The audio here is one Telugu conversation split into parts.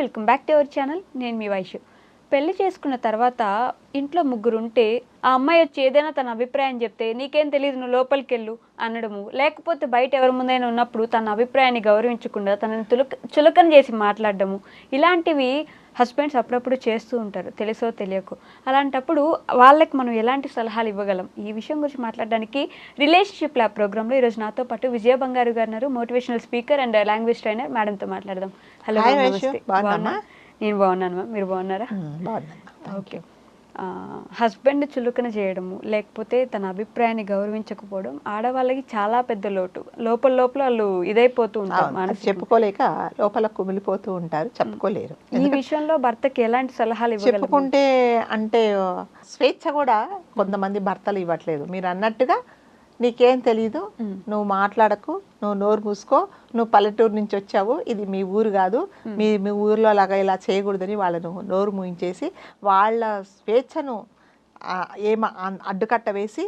Welcome back to our channel. నేను మీ వైషు. పెళ్ళి చేసుకున్న తర్వాత ఇంట్లో ముగ్గురు ఉంటే ఆ అమ్మాయి వచ్చి ఏదైనా తన అభిప్రాయం చెప్తే నీకేం తెలియదు నువ్వు లోపలికి వెళ్ళు అనడము. లేకపోతే బయట ఎవరి ముందైనా ఉన్నప్పుడు తన అభిప్రాయాన్ని గౌరవించకుండా తనని తులక చులకన చేసి మాట్లాడడము. ఇలాంటివి హస్బెండ్స్ అప్పుడప్పుడు చేస్తూ ఉంటారు. తెలుసో తెలియకో. అలాంటప్పుడు వాళ్ళకి మనం ఎలాంటి సలహాలు ఇవ్వగలం? ఈ విషయం గురించి మాట్లాడడానికి రిలేషన్షిప్ ల్యాబ్ ప్రోగ్రాంలో ఈరోజు నాతో పాటు విజయ బంగారు గారు motivational speaker and language trainer. మేడంతో మాట్లాడదాం. హలో. నమస్తే? నేను బాగున్నాను మ్యామ్. మీరు బాగున్నారా? ఓకే. హస్బెండ్ చులుకన చేయడము లేకపోతే తన అభిప్రాయాన్ని గౌరవించకపోవడం ఆడవాళ్ళకి చాలా పెద్ద లోటు. లోపల లోపల వాళ్ళు ఇదైపోతూ ఉంటారు. చెప్పుకోలేక లోపల కుమిలిపోతూ ఉంటారు చెప్పుకోలేరు. ఈ విషయంలో భర్తకి ఎలాంటి సలహాలు చెప్పుకుంటే అంటే స్వేచ్ఛ కూడా కొంతమంది భర్తలు ఇవ్వట్లేదు. మీరు అన్నట్టుగా నీకేం తెలీదు. నువ్వు మాట్లాడకు నువ్వు నోరు మూసుకో నువ్వు పల్లెటూరు నుంచి వచ్చావు ఇది మీ ఊరు కాదు. మీ మీ ఊర్లో అలాగా ఇలా చేయకూడదని వాళ్ళను నోరు మూయించేసి వాళ్ళ స్వేచ్ఛను ఏమ అడ్డుకట్ట వేసి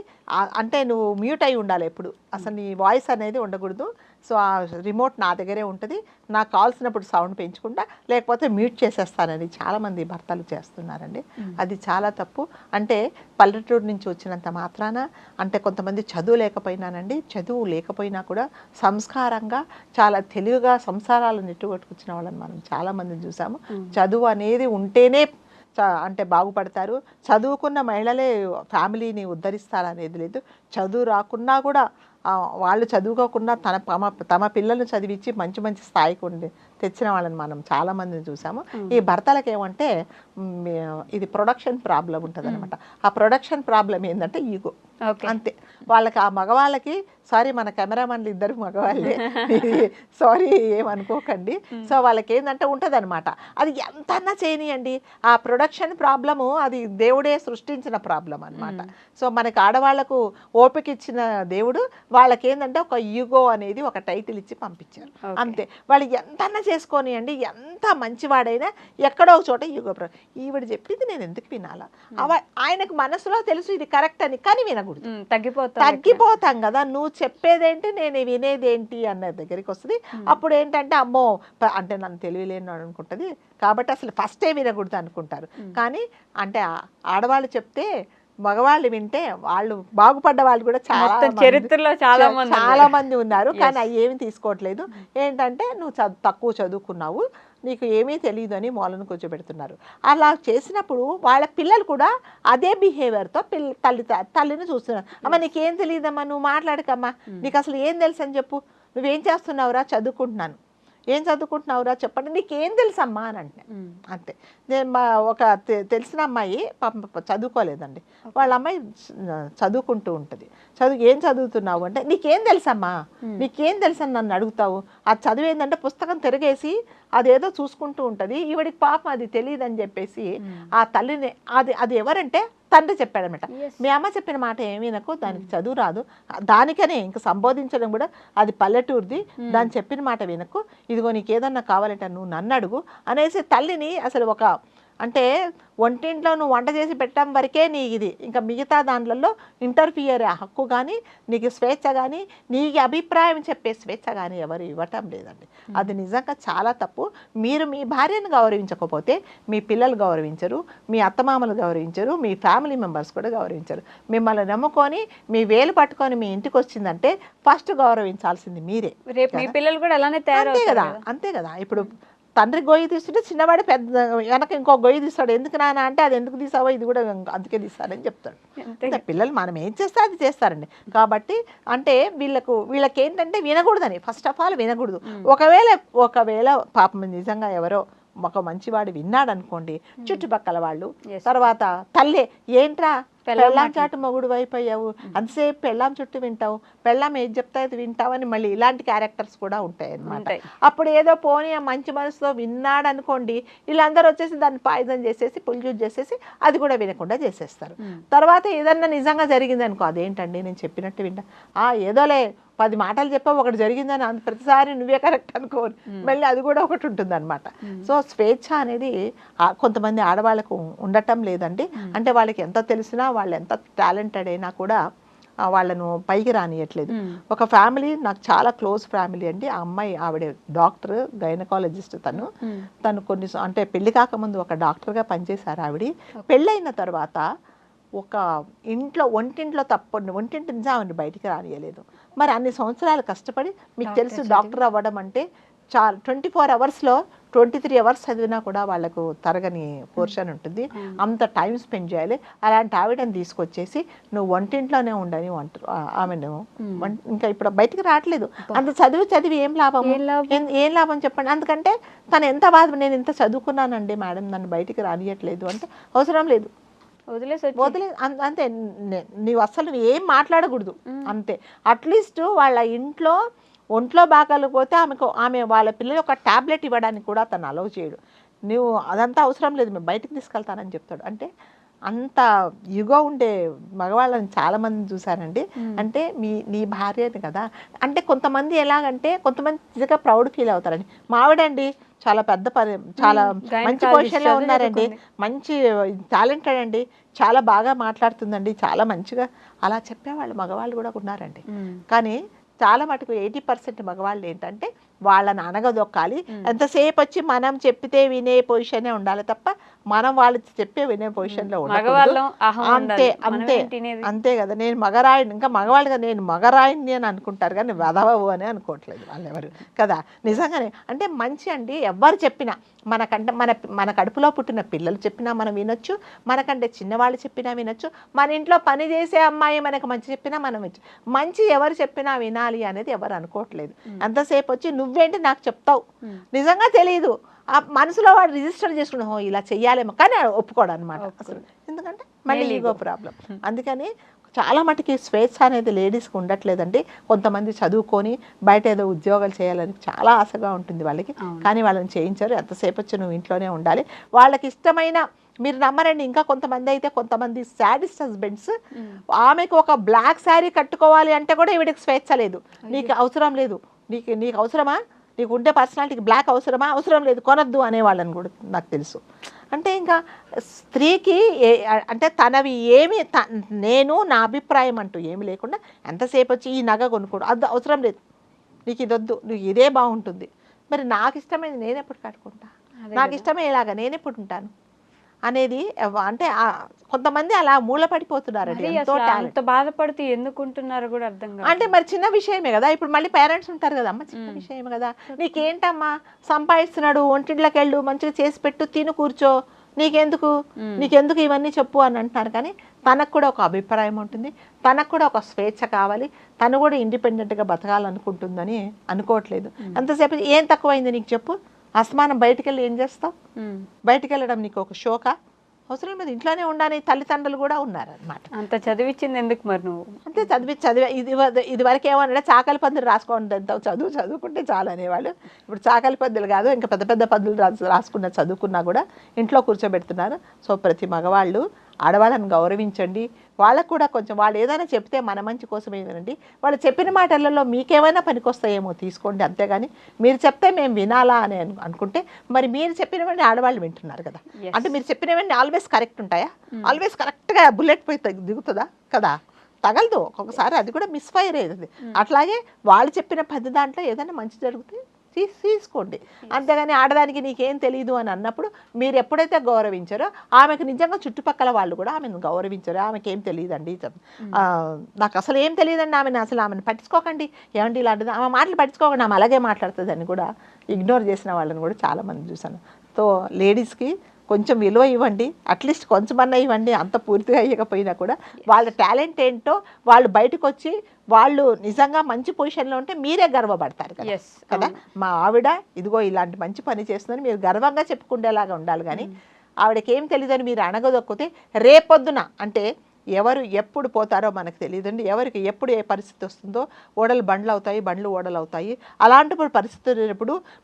అంటే నువ్వు మ్యూట్ అయి ఉండాలి ఎప్పుడు. అసలు నీ వాయిస్ అనేది ఉండకూడదు. సో ఆ రిమోట్ నా దగ్గరే ఉంటుంది. నాకు కావాల్సినప్పుడు సౌండ్ పెంచుకుంటా లేకపోతే మ్యూట్ చేసేస్తానని చాలామంది భర్తలు చేస్తున్నారండి. అది చాలా తప్పు. అంటే పల్లెటూరు నుంచి వచ్చినంత మాత్రాన అంటే కొంతమంది చదువు లేకపోయినానండి. చదువు లేకపోయినా కూడా సంస్కారంగా చాలా తెలివిగా సంసారాలు నెట్టుకొట్టుకొచ్చిన వాళ్ళని మనం చాలామందిని చూసాము. చదువు అనేది ఉంటేనే చ- అంటే బాగుపడతారు. చదువుకున్న మహిళలే ఫ్యామిలీని ఉద్ధరిస్తారనేది లేదు. చదువు రాకున్నా కూడా వాళ్ళు చదువుకోకుండా తన తమ తమ పిల్లల్ని చదివించి మంచి మంచి స్థాయికి ఉండి తెచ్చిన వాళ్ళని మనం చాలా మందిని చూసాము. ఈ భర్తలకు ఏమంటే ఇది ప్రొడక్షన్ ప్రాబ్లం ఉంటుంది అనమాట ఆ ప్రొడక్షన్ ప్రాబ్లం ఏంటంటే ఈగో అంతే. వాళ్ళకి ఆ మగవాళ్ళకి సారీ మన కెమెరామన్లు ఇద్దరు మగవాళ్ళే. సారీ ఏమనుకోకండి. సో వాళ్ళకి ఏంటంటే ఉంటుంది అనమాట అది ఎంతన్నా చేయనియండి. ఆ ప్రొడక్షన్ ప్రాబ్లము అది దేవుడే సృష్టించిన ప్రాబ్లం అన్నమాట సో మనకి ఆడవాళ్ళకు ఓపిక ఇచ్చిన దేవుడు వాళ్ళకి ఏంటంటే ఒక ఈగో అనేది ఒక టైటిల్ ఇచ్చి పంపించారు. అంతే. వాళ్ళు ఎంతన్నా చేసుకోనియండి. ఎంత మంచివాడైనా ఎక్కడో ఒక చోట ప్ర- ఈవిడ చెప్పింది నేను ఎందుకు వినాలా? ఆయనకు మనసులో తెలుసు ఇది కరెక్ట్ అని కానీ వినకూడదు. ఉమ్, తగ్గిపోతారు తగ్గిపోతాం కదా. నువ్వు చెప్పేదేంటి నేను వినేదేంటి అన్న దగ్గరికి వస్తుంది. అప్పుడు ఏంటంటే అమ్మో అంటే నన్ను తెలియలేను అనుకుంటుంది. కాబట్టి అసలు ఫస్టే వినకూడదు అనుకుంటారు. కానీ అంటే ఆడవాళ్ళు చెప్తే మగవాళ్ళు వింటే వాళ్ళు బాగుపడ్డ వాళ్ళు కూడా చాలా చరిత్రలో చాలా మంది చాలా మంది ఉన్నారు. కానీ. అవి ఏమి తీసుకోవట్లేదు. ఏంటంటే నువ్వు తక్కువ చదువుకున్నావు. నీకు ఏమీ తెలియదు అని మూలను కూర్చోబెడుతున్నారు. అలా చేసినప్పుడు వాళ్ళ పిల్లలు కూడా అదే బిహేవియర్తో పిల్ల తల్లి తల్లిని చూస్తున్నారు. అమ్మ నీకేం తెలియదమ్మా నువ్వు మాట్లాడకమ్మా. నీకు అసలు ఏం తెలుసు అని చెప్పు. నువ్వేం చేస్తున్నావురా? చదువుకుంటున్నాను. ఏం చదువుకుంటున్నావురా? చెప్పండి. నీకేం తెలుసమ్మా అని అంటే అంతే. నేను మా ఒక తెలిసిన అమ్మాయి చదువుకోలేదండి. వాళ్ళ అమ్మాయి చదువుకుంటూ ఉంటుంది. చదువు ఏం చదువుతున్నావు అంటే నీకేం తెలుసమ్మా? నీకేం తెలుసు అని నన్ను అడుగుతావు? ఆ చదువు ఏంటంటే పుస్తకం తిరగేసి అదేదో చూసుకుంటూ ఉంటుంది. ఈవిడికి పాపం అది తెలియదు అని చెప్పేసి ఆ తల్లిని అది అది ఎవరంటే తండ్రి చెప్పాడనమాట. మీ అమ్మ చెప్పిన మాట ఏమీ నాకు దానికి చదువు రాదు. దానికనే ఇంక సంబోధించడం కూడా అది పల్లెటూరుది. దాని చెప్పిన మాట వినకు. ఇదిగో నీకు ఏదన్నా కావాలంటే నువ్వు నన్ను అడుగు అనేసి తల్లిని అసలు ఒక అంటే వంటింట్లో నువ్వు వంట చేసి పెట్టడం వరకే నీ ఇది. ఇంకా మిగతా దాంట్లలో ఇంటర్ఫియర్ హక్కు కానీ నీకు స్వేచ్ఛ కానీ నీకు అభిప్రాయం చెప్పే స్వేచ్ఛ కానీ ఎవరు ఇవ్వటం లేదండి. అది నిజంగా చాలా తప్పు. మీరు మీ భార్యను గౌరవించకపోతే మీ పిల్లలు గౌరవించరు మీ అత్తమామలు గౌరవించరు మీ ఫ్యామిలీ మెంబర్స్ కూడా గౌరవించరు. మిమ్మల్ని నమ్ముకొని మీ వేలు పట్టుకొని మీ ఇంటికి వచ్చిందంటే ఫస్ట్ గౌరవించాల్సింది మీరే. రేపు మీ పిల్లలు కూడా అలానే అంతే తయారవుతారు కదా? కదా. అంతే కదా? ఇప్పుడు తండ్రి గొయ్యి తీస్తుంటే చిన్నవాడు పెద్ద వెనక ఇంకో గొయ్యి తీస్తాడు. ఎందుకు నాన్న అంటే అది ఎందుకు తీసావో? ఇది కూడా అందుకే తీస్తాడని చెప్తాడు. పిల్లలు మనం ఏం చేస్తే అది చేస్తారండి. కాబట్టి అంటే వీళ్ళకు వీళ్ళకి ఏంటంటే వినకూడదని. ఫస్ట్ ఆఫ్ ఆల్ వినకూడదు. ఒకవేళ ఒకవేళ పాపం నిజంగా ఎవరో ఒక మంచివాడు విన్నాడు అనుకోండి చుట్టుపక్కల వాళ్ళు. తర్వాత తల్లే ఏంట్రా? పెళ్ళాం. చాటు మొగుడు అయిపోయావు అంతసేపు పెళ్ళాం చుట్టూ వింటావు. పెళ్ళాం ఏది చెప్తా అది వింటావని మళ్ళీ ఇలాంటి క్యారెక్టర్స్ కూడా ఉంటాయి అన్నమాట ఉంటాయి. అప్పుడు ఏదో పోనీ ఆ మంచి మనసుతో విన్నాడు అనుకోండి వీళ్ళందరూ వచ్చేసి దాన్ని పాయిజన్ చేసేసి పులిజూజ్ చేసేసి అది కూడా వినకుండా చేసేస్తారు. తర్వాత ఏదన్నా నిజంగా జరిగింది అనుకో అదేంటండి నేను చెప్పినట్టు వింటా. ఆ ఏదోలే పది మాటలు చెప్పావు ఒకటి జరిగిందని అంత ప్రతిసారి నువ్వే కరెక్ట్ అనుకో మళ్ళీ అది కూడా ఒకటి ఉంటుంది అనమాట సో స్వేచ్ఛ అనేది కొంతమంది ఆడవాళ్ళకు ఉండటం లేదండి. అంటే వాళ్ళకి ఎంత తెలిసినా వాళ్ళు ఎంత టాలెంటెడ్ అయినా కూడా వాళ్ళను పైకి రానియట్లేదు. ఒక ఫ్యామిలీ నాకు చాలా క్లోజ్ ఫ్యామిలీ అండి ఆ అమ్మాయి ఆవిడ డాక్టర్ గైనకాలజిస్ట్ తను. తను కొన్ని అంటే పెళ్ళి కాకముందు ఒక డాక్టర్గా పనిచేశారు ఆవిడ పెళ్ళైన తర్వాత ఒక ఇంట్లో ఒంటింట్లో తప్ప ఒంటింటి నుంచి ఆవిడ బయటికి రానియలేదు మరి అన్ని సంవత్సరాలు కష్టపడి మీకు తెలుసు. డాక్టర్ అవ్వడం అంటే చాలా ట్వంటీ ఫోర్ అవర్స్లో ట్వంటీ త్రీ అవర్స్ చదివినా కూడా వాళ్ళకు తరగని పోర్షన్ ఉంటుంది. అవును. అంత టైం స్పెండ్ చేయాలి. అలాంటి ఆవిడని తీసుకొచ్చేసి నువ్వు వంటింట్లోనే ఉండని అంటారు ఆమెను. వం- ఇంకా ఇప్పుడు బయటికి రావట్లేదు. అంత చదివి చదివి ఏం లాభం? ఏం లాభం? చెప్పండి. అందుకంటే తను ఎంత బాధ నేను ఇంత చదువుకున్నానండి మేడం నన్ను బయటికి రానియట్లేదు అంటే అవసరం లేదు. వదిలేసి వదిలే అంతే. నీవు అసలు నువ్వు ఏం మాట్లాడకూడదు. అంతే. అట్లీస్ట్ వాళ్ళ ఇంట్లో ఒంట్లో బాగాలు పోతే ఆమెకు ఆమె వాళ్ళ పిల్లలు ఒక టాబ్లెట్ ఇవ్వడానికి కూడా తను అలౌ చేయడు. నువ్వు అదంతా అవసరం లేదు మేము బయటికి తీసుకెళ్తానని చెప్తాడు. అంటే అంత యుగో ఉండే మగవాళ్ళని చాలా మంది చూశానండి మ్మ్. అంటే మీ నీ భార్యని కదా. అంటే కొంతమంది ఎలాగంటే కొంతమంది నిజంగా ప్రౌడ్ ఫీల్ అవుతారండి. మావిడండి చాలా పెద్ద పని చాలా. మంచి పొజిషన్లో ఉన్నారండి. మంచి టాలెంటెడ్ అండి. చాలా బాగా మాట్లాడుతుందండి. చాలా మంచిగా అలా చెప్పేవాళ్ళు మగవాళ్ళు కూడా ఉన్నారండి. కానీ చాలా మటుకు ఎయిటీ పర్సెంట్ మగవాళ్ళు ఏంటంటే వాళ్ళని అనగదొక్కాలి. ఎంతసేపు వచ్చి మనం చెప్పితే వినే పొజిషనే ఉండాలి తప్ప మనం వాళ్ళు చెప్పే వినే పొజిషన్లో అంతే ఉండాలి. అంతే తినేది? అంతే కదా. నేను మగరాయిని ఇంకా మగవాళ్ళుగా నేను మగరాయిని అని అనుకుంటారు కానీ వెదవవు అని అనుకోవట్లేదు వాళ్ళు ఎవరు కదా. నిజంగానే అంటే మంచి అండి. ఎవరు చెప్పినా మనకంటే మన మన కడుపులో పుట్టిన పిల్లలు చెప్పినా మనం వినొచ్చు. మనకంటే చిన్నవాళ్ళు చెప్పినా వినొచ్చు. మన ఇంట్లో పని చేసే అమ్మాయి మనకు మంచి చెప్పినా మనం మంచి ఎవరు చెప్పినా వినాలి అనేది ఎవరు అనుకోవట్లేదు. ఎంతసేపు వచ్చి నువ్వేంటి నాకు చెప్తావు. నిజంగా తెలియదు ఆ మనసులో వాడు రిజిస్టర్ చేసుకుని "ఓ, ఇలా చెయ్యాలేమో కానీ ఒప్పుకోడు అనమాట అసలు. ఎందుకంటే మళ్ళీ ఈగో. ప్రాబ్లం అందుకని చాలా మటుకి స్వేచ్ఛ అనేది లేడీస్కి ఉండట్లేదండి. కొంతమంది చదువుకొని బయట ఏదో ఉద్యోగాలు చేయాలని చాలా ఆశగా ఉంటుంది వాళ్ళకి. కానీ వాళ్ళని చేయించారు. ఎంతసేపు వచ్చి నువ్వు ఇంట్లోనే ఉండాలి. వాళ్ళకి ఇష్టమైన మీరు నమ్మరండి. ఇంకా కొంతమంది అయితే కొంతమంది శాడిస్ట్ హస్బెండ్స్. ఆమెకు ఒక బ్లాక్ శారీ కట్టుకోవాలి అంటే కూడా ఈవిడికి స్వేచ్ఛ లేదు. నీకు అవసరం లేదు. నీకు నీకు అవసరమా? నీకు ఉండే పర్సనాలిటీకి బ్లాక్ అవసరమా? అవసరం లేదు కొనద్దు అనేవాళ్ళని కూడా నాకు తెలుసు. అంటే ఇంకా స్త్రీకి ఏ అంటే తనవి ఏమి త- నేను నా అభిప్రాయం అంటూ ఏమి లేకుండా ఎంతసేపు వచ్చి ఈ నగ కొనుక్కోడు. అది అవసరం లేదు. నీకు ఇది వద్దు నీకు ఇదే బాగుంటుంది. మరి నాకు ఇష్టమైంది నేను ఎప్పుడు కట్టుకుంటా? నాకు కదా. ఇష్టమయ్యేలాగా నేను ఎప్పుడు ఉంటాను? అనేది అంటే ఆ కొంతమంది అలా మూలపడిపోతున్నారండి. మరి ఎంతో అసలు టాలెంట్. అంత బాధపడుతూ ఎందుకు ఉంటున్నారో కూడా అర్థం కాదు అంటే మరి చిన్న విషయమే కదా. ఇప్పుడు మళ్ళీ పేరెంట్స్ ఉంటారు కదా. అమ్మ చిన్న. విషయమే కదా. నీకేంటమ్మా? సంపాదిస్తున్నాడు ఒంటింట్లోకి వెళ్ళు మంచిగా చేసి పెట్టు తిను కూర్చో. నీకెందుకు. నీకెందుకు ఇవన్నీ చెప్పు అని అంటున్నారు. కానీ తనకు కూడా ఒక అభిప్రాయం ఉంటుంది. తనకు కూడా ఒక స్వేచ్ఛ కావాలి. తను కూడా ఇండిపెండెంట్గా బతకాలనుకుంటుందని అనుకోవట్లేదు. అంతసేపు ఏం తక్కువైంది నీకు చెప్పు? అస్మానం బయటికి వెళ్ళి ఏం చేస్తావు. బయటికి వెళ్ళడం నీకు ఒక షోకా అవసరం లేదు ఇంట్లోనే ఉండని తల్లిదండ్రులు కూడా ఉన్నారనమాట అంత చదివిచ్చింది ఎందుకు మరి నువ్వు? అంతే చదివి చదివి ఇది ఇది వరకు ఏమన్నా చాకలి పందులు రాసుకోండి చదువు చదువుకుంటే చాలు అనేవాళ్ళు. ఇప్పుడు చాకలి పందులు కాదు ఇంకా పెద్ద పెద్ద పందులు రాసు రాసుకున్న చదువుకున్నా కూడా ఇంట్లో కూర్చోబెడుతున్నారు. సో ప్రతి మగవాళ్ళు ఆడవాళ్ళని గౌరవించండి. వాళ్ళకు కూడా కొంచెం వాళ్ళు ఏదైనా చెప్తే మన మంచి కోసమే వినండి. వాళ్ళు చెప్పిన మాటలలో మీకేమైనా పనికొస్తాయేమో తీసుకోండి అంతేగాని మీరు చెప్తే మేము వినాలా అని అను- అనుకుంటే మరి మీరు చెప్పినవన్నీ ఆడవాళ్ళు వింటున్నారు కదా. అంటే మీరు చెప్పినవన్నీ ఆల్వేస్ కరెక్ట్ ఉంటాయా? ఆల్వేస్ కరెక్ట్గా బుల్లెట్ పోయి దిగుతుందా? కదా. తగలదు. ఒక్కొక్కసారి అది కూడా మిస్ఫైర్ అయ్యేది. అట్లాగే వాళ్ళు చెప్పిన పది దాంట్లో ఏదైనా మంచి జరిగితే తీ- తీసుకోండి. అంతేగాని ఆడదానికి నీకేం తెలియదు అని అన్నప్పుడు మీరు ఎప్పుడైతే గౌరవించారో ఆమెకు నిజంగా చుట్టుపక్కల వాళ్ళు కూడా ఆమెను గౌరవించారు. ఆమెకి ఏం తెలియదండి నాకు అసలు ఏం తెలియదండి ఆమెను. అసలు ఆమెను పట్టించుకోకండి. ఏమండి ఇలాంటిది? ఆమె మాటలు పట్టించుకోకండి. ఆమె అలాగే మాట్లాడుతుందని కూడా. ఇగ్నోర్ చేసిన వాళ్ళని కూడా చాలామంది చూశాను. సో లేడీస్కి కొంచెం విలువ ఇవ్వండి అట్లీస్ట్ కొంచెమన్నా ఇవ్వండి అంత పూర్తిగా ఇవ్వకపోయినా కూడా వాళ్ళ టాలెంట్ ఏంటో వాళ్ళు బయటకు వచ్చి వాళ్ళు నిజంగా మంచి పొజిషన్లో ఉంటే మీరే గర్వపడతారు కదా. ఎస్ కదా? మా ఆవిడ ఇదిగో ఇలాంటి మంచి పని చేస్తుందని మీరు గర్వంగా చెప్పుకునేలాగా ఉండాలి కానీ ఆవిడకి ఏం తెలియదని మీరు అణగదొక్కితే రేపొద్దున అంటే ఎవరు ఎప్పుడు పోతారో మనకు తెలియదండి. ఎవరికి ఎప్పుడు ఏ పరిస్థితి వస్తుందో ఓడలు బండ్లు అవుతాయి బండ్లు ఓడలు అవుతాయి అలాంటప్పుడు పరిస్థితి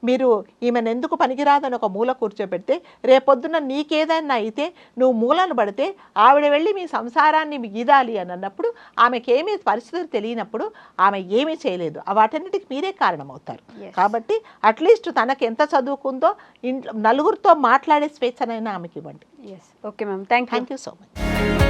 మీరు ఈమెను ఎందుకు పనికిరాదని ఒక మూల కూర్చోబెడితే రేపొద్దున నీకేదైనా అయితే నువ్వు మూలను పడితే ఆవిడ వెళ్ళి మీ సంసారాన్ని గీదాలి అని అన్నప్పుడు ఆమెకి ఏమీ పరిస్థితులు తెలియనప్పుడు ఆమె ఏమీ చేయలేదు. వాటన్నిటికి మీరే కారణమవుతారు. కాబట్టి అట్లీస్ట్ తనకి ఎంత చదువుకుందో ఇంట్లో నలుగురితో మాట్లాడే స్వేచ్ఛనైనా ఆమెకి ఇవ్వండి yes okay ma'am thank you so much